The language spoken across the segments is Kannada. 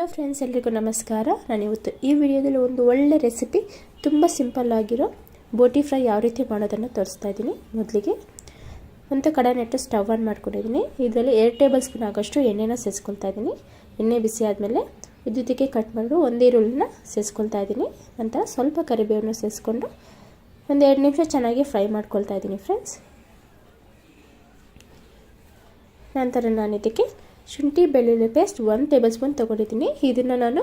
ಹಲೋ ಫ್ರೆಂಡ್ಸ್ ಎಲ್ರಿಗೂ ನಮಸ್ಕಾರ. ನಾನು ಇವತ್ತು ಈ ವಿಡಿಯೋದಲ್ಲಿ ಒಂದು ಒಳ್ಳೆ ರೆಸಿಪಿ ತುಂಬ ಸಿಂಪಲ್ ಆಗಿರೋ ಬೋಟಿ ಫ್ರೈ ಯಾವ ರೀತಿ ಮಾಡೋದನ್ನು ತೋರಿಸ್ತಾ ಇದ್ದೀನಿ ಮೊದಲಿಗೆ. ಒಂದು ಕಡೆ ನೆಟ್ಟು ಸ್ಟವ್ ಆನ್ ಮಾಡ್ಕೊಂಡಿದ್ದೀನಿ. ಇದರಲ್ಲಿ ಎರಡು ಟೇಬಲ್ ಸ್ಪೂನ್ ಆಗೋಷ್ಟು ಎಣ್ಣೆನ ಸೇರಿಸ್ಕೊಳ್ತಾ ಇದ್ದೀನಿ. ಎಣ್ಣೆ ಬಿಸಿ ಆದಮೇಲೆ ವಿದ್ಯುತ್ತಿಗೆ ಕಟ್ ಮಾಡಿದ್ರು ಒಂದು ಈರುಳ್ಳಿನ ಸೇರಿಸ್ಕೊಳ್ತಾ ಇದ್ದೀನಿ. ನಂತರ ಸ್ವಲ್ಪ ಕರಿಬೇವನ್ನು ಸೇರಿಸ್ಕೊಂಡು ಒಂದು ಎರಡು ನಿಮಿಷ ಚೆನ್ನಾಗಿ ಫ್ರೈ ಮಾಡ್ಕೊಳ್ತಾ ಇದ್ದೀನಿ ಫ್ರೆಂಡ್ಸ್ ನಂತರ ನಾನು ಇದಕ್ಕೆ ಶುಂಠಿ, ಬೆಳ್ಳುಳ್ಳಿ ಪೇಸ್ಟ್ ಒಂದು ಟೇಬಲ್ ಸ್ಪೂನ್ ತೊಗೊಂಡಿದ್ದೀನಿ. ಇದನ್ನು ನಾನು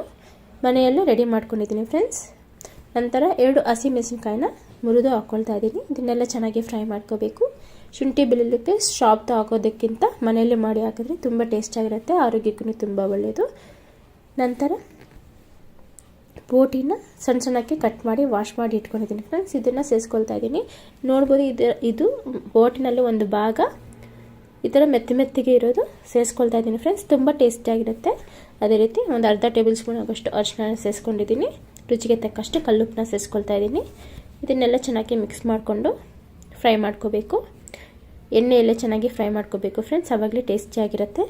ಮನೆಯಲ್ಲೂ ರೆಡಿ ಮಾಡ್ಕೊಂಡಿದ್ದೀನಿ ಫ್ರೆಂಡ್ಸ್ ನಂತರ ಎರಡು ಹಸಿ ಮೆಣಸಿನ್ಕಾಯಿನ ಮುರಿದು ಹಾಕ್ಕೊಳ್ತಾ ಇದ್ದೀನಿ. ಇದನ್ನೆಲ್ಲ ಚೆನ್ನಾಗಿ ಫ್ರೈ ಮಾಡ್ಕೋಬೇಕು. ಶುಂಠಿ, ಬೆಳ್ಳುಳ್ಳಿ ಪೇಸ್ಟ್ ಶಾಪ್ದು ಹಾಕೋದಕ್ಕಿಂತ ಮನೆಯಲ್ಲೇ ಮಾಡಿ ಹಾಕಿದ್ರೆ ತುಂಬ ಟೇಸ್ಟಾಗಿರುತ್ತೆ ಆರೋಗ್ಯಕ್ಕೂ ತುಂಬ ಒಳ್ಳೆಯದು ನಂತರ ಬೋಟಿನ ಸಣ್ಣ ಸಣ್ಣಕ್ಕೆ ಕಟ್ ಮಾಡಿ ವಾಶ್ ಮಾಡಿ ಇಟ್ಕೊಂಡಿದ್ದೀನಿ ಫ್ರೆಂಡ್ಸ್ ಇದನ್ನು ಸೇರಿಸ್ಕೊಳ್ತಾ ಇದ್ದೀನಿ. ನೋಡ್ಬೋದು ಇದು ಇದು ಬೋಟಿನಲ್ಲಿ ಒಂದು ಭಾಗ ಈ ಥರ ಮೆತ್ತಿ ಮೆತ್ತಿಗೆ ಇರೋದು ಸೇರಿಸ್ಕೊಳ್ತಾ ಇದ್ದೀನಿ ಫ್ರೆಂಡ್ಸ್ ತುಂಬ ಟೇಸ್ಟಿಯಾಗಿರುತ್ತೆ ಅದೇ ರೀತಿ ಒಂದು ಅರ್ಧ ಟೇಬಲ್ ಸ್ಪೂನ್ ಆಗೋಷ್ಟು ಅರಿಶಿನ ಸೇರಿಸ್ಕೊಂಡಿದ್ದೀನಿ ರುಚಿಗೆ ತಕ್ಕಷ್ಟು ಕಲ್ಲುಪ್ಪನ್ನ ಸೇರಿಸ್ಕೊಳ್ತಾ ಇದ್ದೀನಿ. ಇದನ್ನೆಲ್ಲ ಚೆನ್ನಾಗಿ ಮಿಕ್ಸ್ ಮಾಡಿಕೊಂಡು ಫ್ರೈ ಮಾಡ್ಕೋಬೇಕು. ಎಣ್ಣೆಯಲ್ಲೇ ಚೆನ್ನಾಗಿ ಫ್ರೈ ಮಾಡ್ಕೋಬೇಕು ಫ್ರೆಂಡ್ಸ್ ಅವಾಗಲೇ ಟೇಸ್ಟಿಯಾಗಿರುತ್ತೆ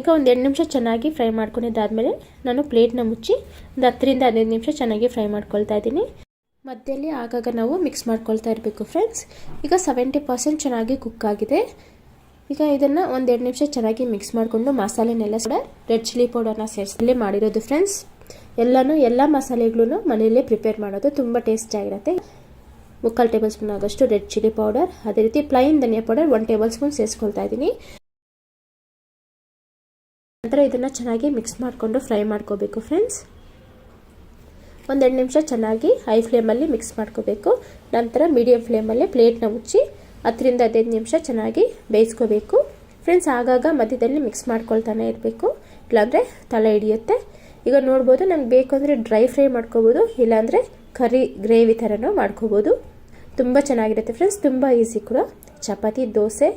ಈಗ ಒಂದು ಎರಡು ನಿಮಿಷ ಚೆನ್ನಾಗಿ ಫ್ರೈ ಮಾಡ್ಕೊಂಡಿದ್ದಾದಮೇಲೆ ನಾನು ಪ್ಲೇಟ್ನ ಮುಚ್ಚಿ ಒಂದು ಹತ್ತರಿಂದ ಹದಿನೈದು ನಿಮಿಷ ಚೆನ್ನಾಗಿ ಫ್ರೈ ಮಾಡ್ಕೊಳ್ತಾ ಇದ್ದೀನಿ. ಮಧ್ಯದಲ್ಲಿ ಆಗಾಗ ನಾವು ಮಿಕ್ಸ್ ಮಾಡ್ಕೊಳ್ತಾ ಇರಬೇಕು ಫ್ರೆಂಡ್ಸ್ ಈಗ ಸೆವೆಂಟಿ ಪರ್ಸೆಂಟ್ ಚೆನ್ನಾಗಿ ಕುಕ್ ಆಗಿದೆ. ಈಗ ಇದನ್ನು ಒಂದೆರಡು ನಿಮಿಷ ಚೆನ್ನಾಗಿ ಮಿಕ್ಸ್ ಮಾಡಿಕೊಂಡು ಮಸಾಲೆನೆಲ್ಲ ರೆಡ್ ಚಿಲ್ಲಿ ಪೌಡರ್ನ ಸೇರಿಸಲೇ ಮಾಡಿರೋದು ಫ್ರೆಂಡ್ಸ್ ಎಲ್ಲನೂ ಎಲ್ಲ ಮಸಾಲೆಗಳೂ ಮನೆಯಲ್ಲೇ ಪ್ರಿಪೇರ್ ಮಾಡೋದು ತುಂಬ ಟೇಸ್ಟಿಯಾಗಿರುತ್ತೆ ಮುಕ್ಕಾಲು ಟೇಬಲ್ ಸ್ಪೂನ್ ಆಗೋಷ್ಟು ರೆಡ್ ಚಿಲ್ಲಿ ಪೌಡರ್ ಅದೇ ರೀತಿ ಪ್ಲೈನ್ ಧನಿಯಾ ಪೌಡರ್ ಒನ್ ಟೇಬಲ್ ಸ್ಪೂನ್ ಸೇರಿಸ್ಕೊಳ್ತಾ ಇದ್ದೀನಿ. ನಂತರ ಇದನ್ನು ಚೆನ್ನಾಗಿ ಮಿಕ್ಸ್ ಮಾಡಿಕೊಂಡು ಫ್ರೈ ಮಾಡ್ಕೋಬೇಕು ಫ್ರೆಂಡ್ಸ್ ಒಂದೆರಡು ನಿಮಿಷ ಚೆನ್ನಾಗಿ ಹೈ ಫ್ಲೇಮಲ್ಲಿ ಮಿಕ್ಸ್ ಮಾಡ್ಕೋಬೇಕು. ನಂತರ ಮೀಡಿಯಂ ಫ್ಲೇಮಲ್ಲಿ ಪ್ಲೇಟ್ನ ಮುಚ್ಚಿ ಹತ್ತರಿಂದ ಹದಿನೈದು ನಿಮಿಷ ಚೆನ್ನಾಗಿ ಬೇಯಿಸ್ಕೋಬೇಕು. ಫ್ರೆಂಡ್ಸ್ ಆಗಾಗ ಮಧ್ಯದಲ್ಲಿ ಮಿಕ್ಸ್ ಮಾಡ್ಕೊಳ್ತಾನೆ ಇರಬೇಕು. ಇಲ್ಲಾಂದರೆ ತಲೆ ಹಿಡಿಯುತ್ತೆ. ಈಗ ನೋಡ್ಬೋದು ನಮ್ಗೆ ಬೇಕು ಅಂದರೆ ಡ್ರೈ ಫ್ರೈ ಮಾಡ್ಕೋಬೋದು, ಇಲ್ಲಾಂದರೆ ಕರಿ ಗ್ರೇವಿ ಥರನೂ ಮಾಡ್ಕೋಬೋದು. ತುಂಬ ಚೆನ್ನಾಗಿರುತ್ತೆ ಫ್ರೆಂಡ್ಸ್ ತುಂಬ ಈಸಿ ಕೂಡ. ಚಪಾತಿ, ದೋಸೆ,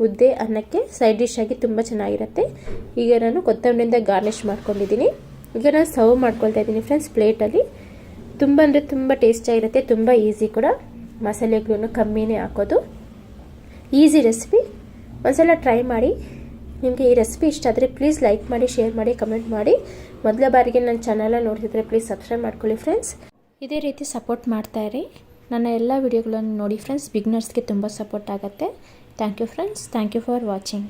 ಮುದ್ದೆ, ಅನ್ನಕ್ಕೆ ಸೈಡ್ ಡಿಶ್ ಆಗಿ ತುಂಬ ಚೆನ್ನಾಗಿರುತ್ತೆ. ಈಗ ನಾನು ಕೊತ್ತಂಬರಿಯಿಂದ ಗಾರ್ನಿಷ್ ಮಾಡ್ಕೊಂಡಿದ್ದೀನಿ. ಈಗ ನಾನು ಸರ್ವ್ ಮಾಡ್ಕೊಳ್ತಾ ಇದ್ದೀನಿ ಫ್ರೆಂಡ್ಸ್ ಪ್ಲೇಟಲ್ಲಿ ತುಂಬ ಅಂದರೆ ತುಂಬ ಟೇಸ್ಟಿಯಾಗಿರುತ್ತೆ ತುಂಬ ಈಸಿ ಕೂಡ. ಮಸಾಲೆಗಳೂ ಕಮ್ಮಿನೇ ಹಾಕೋದು. Easy recipe. ಒಂದ್ಸಲ ಟ್ರೈ ಮಾಡಿ. ನಿಮಗೆ ಈ ರೆಸಿಪಿ ಇಷ್ಟ ಆದರೆ ಪ್ಲೀಸ್ ಲೈಕ್ ಮಾಡಿ, ಶೇರ್ ಮಾಡಿ, ಕಮೆಂಟ್ ಮಾಡಿ. ಮೊದಲ ಬಾರಿಗೆ ನನ್ನ ಚಾನಲ ನೋಡ್ತಿದ್ರೆ ಪ್ಲೀಸ್ ಸಬ್ಸ್ಕ್ರೈಬ್ ಮಾಡ್ಕೊಳ್ಳಿ ಫ್ರೆಂಡ್ಸ್. ಇದೇ ರೀತಿ ಸಪೋರ್ಟ್ ಮಾಡ್ತಾಯಿರಿ ನನ್ನ ಎಲ್ಲ ವಿಡಿಯೋಗಳನ್ನು ನೋಡಿ ಫ್ರೆಂಡ್ಸ್ ಬಿಗ್ನರ್ಸ್ಗೆ ತುಂಬ ಸಪೋರ್ಟ್ ಆಗುತ್ತೆ. Thank you friends thank you for watching